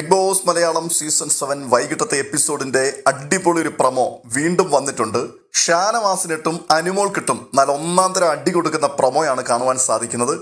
Big Boss Malayalam season seven വൈകിട്ടത്തെ എപ്പിസോഡിന്റെ അടിപൊളി ഒരു പ്രമോ വീണ്ടും വന്നിട്ടുണ്ട്. ഷാനവാസിനിട്ടും അനുമോൾക്കിട്ടും നല്ല ഒന്നാം തരം അടി കൊടുക്കുന്ന പ്രമോയാണ് കാണുവാൻ സാധിക്കുന്നത്.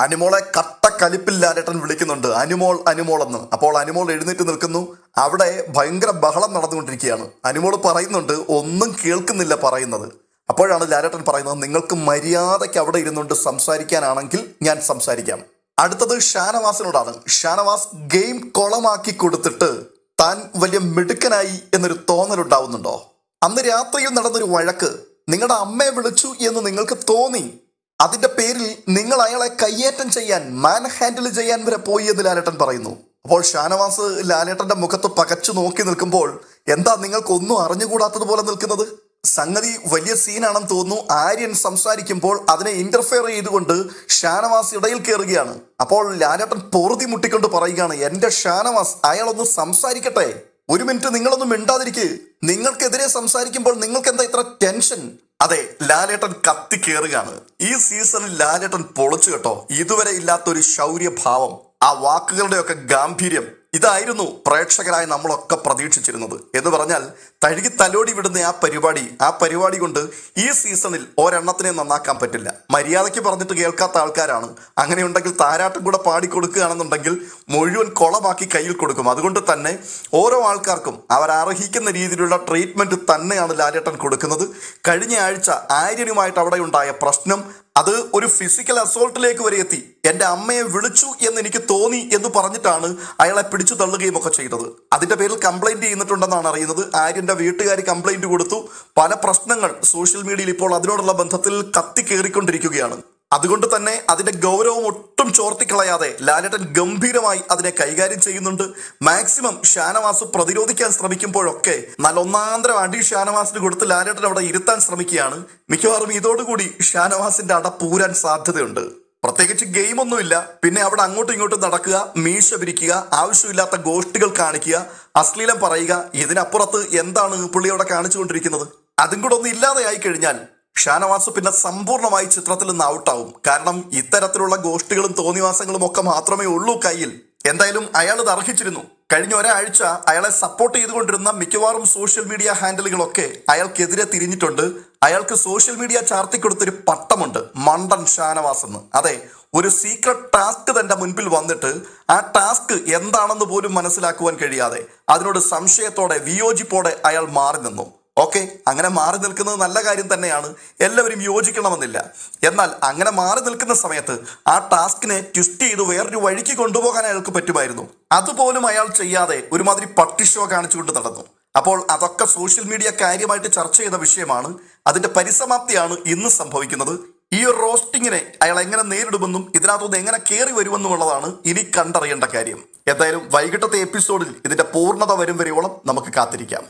അനുമോളെ കട്ട കലിപ്പില്ലാരട്ടൻ വിളിക്കുന്നുണ്ട്. അനുമോൾ അനുമോൾ എന്ന്. അപ്പോൾ അനുമോൾ എഴുന്നേറ്റ് നിൽക്കുന്നു. അവിടെ ഭയങ്കര ബഹളം നടന്നുകൊണ്ടിരിക്കുകയാണ്. അനുമോൾ പറയുന്നുണ്ട് ഒന്നും കേൾക്കുന്നില്ല പറയുന്നത്. അപ്പോഴാണ് ലാലേട്ടൻ പറയുന്നത് നിങ്ങൾക്ക് മര്യാദയ്ക്ക് അവിടെ ഇരുന്നുകൊണ്ട് സംസാരിക്കാനാണെങ്കിൽ ഞാൻ സംസാരിക്കാം. അടുത്തത് ഷാനവാസിനോടാണ്. ഷാനവാസ് ഗെയിം കൊളമാക്കി കൊടുത്തിട്ട് താൻ വലിയ മിടുക്കനായി എന്നൊരു തോന്നലുണ്ടാവുന്നുണ്ടോ? അന്ന് രാത്രിയിൽ നടന്നൊരു വഴക്ക് നിങ്ങളുടെ അമ്മയെ വിളിച്ചു എന്ന് നിങ്ങൾക്ക് തോന്നി അതിന്റെ പേരിൽ നിങ്ങൾ അയാളെ കയ്യേറ്റം ചെയ്യാൻ മാൻ ഹാൻഡിൽ ചെയ്യാൻ വരെ പോയി എന്ന് ലാലേട്ടൻ പറയുന്നു. അപ്പോൾ ഷാനവാസ് ലാലേട്ടന്റെ മുഖത്ത് പകച്ചു നോക്കി നിൽക്കുമ്പോൾ എന്താ നിങ്ങൾക്കൊന്നും അറിഞ്ഞുകൂടാത്തതുപോലെ നിൽക്കുന്നത്? സംഗതി വലിയ സീനാണെന്ന് തോന്നുന്നു. ആര്യൻ സംസാരിക്കുമ്പോൾ അതിനെ ഇന്റർഫെയർ ചെയ്തുകൊണ്ട് ഷാനവാസ് ഇടയിൽ കയറുകയാണ് അപ്പോൾ ലാലേട്ടൻ പൊറുതി മുട്ടിക്കൊണ്ട് പറയുകയാണ് എന്റെ ഷാനവാസ് അയാളൊന്ന് സംസാരിക്കട്ടെ. ഒരു മിനിറ്റ് നിങ്ങളൊന്നും മിണ്ടാതിരിക്കേ. നിങ്ങൾക്കെതിരെ സംസാരിക്കുമ്പോൾ നിങ്ങൾക്ക് എന്താ ഇത്ര ടെൻഷൻ അതെ ലാലേട്ടൻ കത്തി കയറുകയാണ് ഈ സീസണിൽ ലാലേട്ടൻ പൊളിച്ചു കേട്ടോ. ഇതുവരെ ഇല്ലാത്ത ഒരു ശൗര്യഭാവം ആ വാക്കുകളുടെയൊക്കെ ഗാംഭീര്യം. ഇതായിരുന്നു പ്രേക്ഷകരായ നമ്മളൊക്കെ പ്രതീക്ഷിച്ചിരുന്നത്. എന്ന് പറഞ്ഞാൽ തഴുകി തലോടി വിടുന്ന ആ പരിപാടി ആ പരിപാടി കൊണ്ട് ഈ സീസണിൽ ഒരെണ്ണത്തിനെ നന്നാക്കാൻ പറ്റില്ല. മര്യാദയ്ക്ക് പറഞ്ഞിട്ട് കേൾക്കാത്ത ആൾക്കാരാണ്. അങ്ങനെയുണ്ടെങ്കിൽ താരാട്ടും കൂടെ പാടിക്കൊടുക്കുകയാണെന്നുണ്ടെങ്കിൽ മുഴുവൻ കൊളമാക്കി കയ്യിൽ കൊടുക്കും. അതുകൊണ്ട് തന്നെ ഓരോ ആൾക്കാർക്കും അവർ അർഹിക്കുന്ന രീതിയിലുള്ള ട്രീറ്റ്മെന്റ് തന്നെയാണ് ലാലേട്ടൻ കൊടുക്കുന്നത്. കഴിഞ്ഞ ആഴ്ച ആര്യനുമായിട്ട് അവിടെ ഉണ്ടായ പ്രശ്നം അത് ഒരു ഫിസിക്കൽ അസോൾട്ടിലേക്ക് വരെ എത്തി. എന്റെ അമ്മയെ വിളിച്ചു എന്ന് എനിക്ക് തോന്നി എന്ന് പറഞ്ഞിട്ടാണ് അയാളെ പിടിച്ചു തള്ളുകയും ഒക്കെ ചെയ്തത്. അതിന്റെ പേരിൽ കംപ്ലൈന്റ് ചെയ്യുന്നിട്ടുണ്ടെന്നാണ് അറിയുന്നത്. ആര്യന്റെ വീട്ടുകാർ കംപ്ലൈന്റ് കൊടുത്തു. പല പ്രശ്നങ്ങൾ സോഷ്യൽ മീഡിയയിൽ ഇപ്പോൾ അതിനോടുള്ള ബന്ധത്തിൽ കത്തി കയറിക്കൊണ്ടിരിക്കുകയാണ് അതുകൊണ്ട് തന്നെ അതിന്റെ ഗൗരവം ഒട്ടും ചോർത്തിക്കളയാതെ ലാലേട്ടൻ ഗംഭീരമായി അതിനെ കൈകാര്യം ചെയ്യുന്നുണ്ട്. മാക്സിമം ഷാനവാസ് പ്രതിരോധിക്കാൻ ശ്രമിക്കുമ്പോഴൊക്കെ നല്ല ഒന്നാന്തരം അടി ഷാനവാസിന് കൊടുത്ത് ലാലേട്ടൻ അവിടെ ഇരുത്താൻ ശ്രമിക്കുകയാണ്. മിക്കവാറും ഇതോടുകൂടി ഷാനവാസിന്റെ അട പൂരാൻ സാധ്യതയുണ്ട്. പ്രത്യേകിച്ച് ഗെയിം ഒന്നുമില്ല പിന്നെ അവിടെ അങ്ങോട്ടും ഇങ്ങോട്ടും നടക്കുക മീശ പിരിക്കുക ആവശ്യമില്ലാത്ത ഗോഷ്ടികൾ കാണിക്കുക അശ്ലീലം പറയുക ഇതിനപ്പുറത്ത് എന്താണ് പുള്ളി അവിടെ കാണിച്ചുകൊണ്ടിരിക്കുന്നത്? അതും കൂടെ ഒന്നും ഇല്ലാതെയായി കഴിഞ്ഞാൽ ഷാനവാസ് പിന്നെ സമ്പൂർണമായി ചിത്രത്തിൽ നിന്ന് ഔട്ടാവും. കാരണം ഇത്തരത്തിലുള്ള ഗോഷ്ടികളും തോന്നിവാസങ്ങളും ഒക്കെ മാത്രമേ ഉള്ളൂ കയ്യിൽ. എന്തായാലും അയാൾ ഇത് അർഹിച്ചിരുന്നു. കഴിഞ്ഞ ഒരാഴ്ച അയാളെ സപ്പോർട്ട് ചെയ്തുകൊണ്ടിരുന്ന മിക്കവാറും സോഷ്യൽ മീഡിയ ഹാൻഡിലുകളൊക്കെ അയാൾക്കെതിരെ തിരിഞ്ഞിട്ടുണ്ട്. അയാൾക്ക് സോഷ്യൽ മീഡിയ ചാർത്തിക്കൊടുത്തൊരു പട്ടമുണ്ട് മണ്ടൻ ഷാനവാസ് എന്ന്. അതെ ഒരു സീക്രട്ട് ടാസ്ക് തന്റെ മുൻപിൽ വന്നിട്ട് ആ ടാസ്ക് എന്താണെന്ന് പോലും മനസ്സിലാക്കുവാൻ കഴിയാതെ അതിനോട് സംശയത്തോടെ വിയോജിപ്പോടെ അയാൾ മാറി നിന്നു. ഓക്കെ അങ്ങനെ മാറി നിൽക്കുന്നത് നല്ല കാര്യം തന്നെയാണ്. എല്ലാവരും യോജിക്കണമെന്നില്ല. എന്നാൽ അങ്ങനെ മാറി നിൽക്കുന്ന സമയത്ത് ആ ടാസ്കിനെ ട്വിസ്റ്റ് ചെയ്ത് വേറൊരു വഴിക്ക് കൊണ്ടുപോകാൻ അയാൾക്ക് പറ്റുമായിരുന്നു. അതുപോലും അയാൾ ചെയ്യാതെ ഒരുമാതിരി പട്ടി ഷോ കാണിച്ചുകൊണ്ട് നടന്നു. അപ്പോൾ അതൊക്കെ സോഷ്യൽ മീഡിയ കാര്യമായിട്ട് ചർച്ച ചെയ്ത വിഷയമാണ്. അതിന്റെ പരിസമാപ്തിയാണ് ഇന്ന് സംഭവിക്കുന്നത്. ഈ ഒരു റോസ്റ്റിങ്ങിനെ അയാൾ എങ്ങനെ നേരിടുമെന്നും ഇതിനകത്തുനിന്ന് എങ്ങനെ കയറി വരുമെന്നുമുള്ളതാണ് ഇനി കണ്ടറിയേണ്ട കാര്യം. എന്തായാലും വൈകിട്ടത്തെ എപ്പിസോഡിൽ ഇതിന്റെ പൂർണത വരും വരെയോളം നമുക്ക് കാത്തിരിക്കാം.